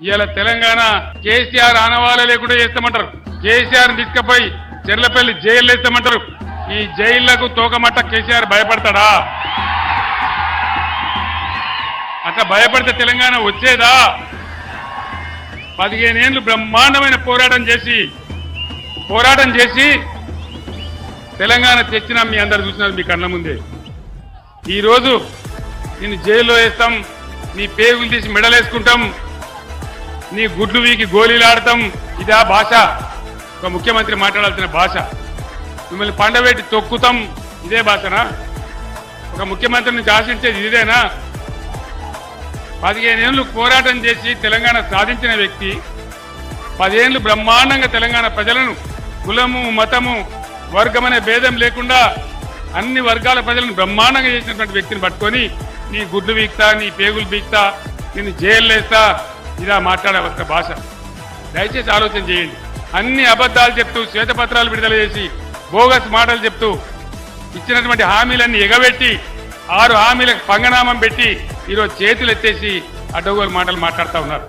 ఇవాళ తెలంగాణ కేసీఆర్ ఆనవాళ్ళ లేకుండా చేస్తామంటారు. కేసీఆర్ తీసుకపోయి చెర్లపల్లి జైల్లో వేస్తామంటారు. ఈ జైళ్ళకు తోకమట్ట కేసీఆర్ భయపడతాడా? అట్లా భయపడితే తెలంగాణ వచ్చేదా? పదిహేనేళ్ళు బ్రహ్మాండమైన పోరాటం చేసి పోరాటం చేసి తెలంగాణ తెచ్చిన మీ అందరు చూసినారు మీ కళ్ళ ముందే. ఈరోజు నేను జైల్లో వేస్తాం నీ పేగులు తీసి మెడలేసుకుంటాం నీ గుడ్లు వీకి గోళీలాడటం ఇదా భాష. ఒక ముఖ్యమంత్రి మాట్లాడాల్సిన భాష. మిమ్మల్ని పండబెట్టి తొక్కుతాం. ఇదే భాషనా? ఒక ముఖ్యమంత్రి నుంచి ఆశించేది ఇదేనా? పదిహేను ఏళ్ళు పోరాటం చేసి తెలంగాణ సాధించిన వ్యక్తి పదిహేనులు బ్రహ్మాండంగా తెలంగాణ ప్రజలను కులము మతము వర్గమనే భేదం లేకుండా అన్ని వర్గాల ప్రజలను బ్రహ్మాండంగా చేసినటువంటి వ్యక్తిని పట్టుకొని నీ గుడ్లు బీక్తా నీ పేగులు బీక్తా నేను జైలు వేస్తా ఇలా మాట్లాడే భాష. దయచేసి ఆలోచన చేయండి. అన్ని అబద్ధాలు చెప్తూ శ్వేతపత్రాలు విడుదల చేసి బోగస్ మాటలు చెప్తూ ఇచ్చినటువంటి హామీలన్నీ ఎగబెట్టి ఆరు హామీలకు పంగనామం పెట్టి ఈరోజు చేతులు ఎత్తేసి అడ్డగోలు మాటలు మాట్లాడుతూ ఉన్నారు.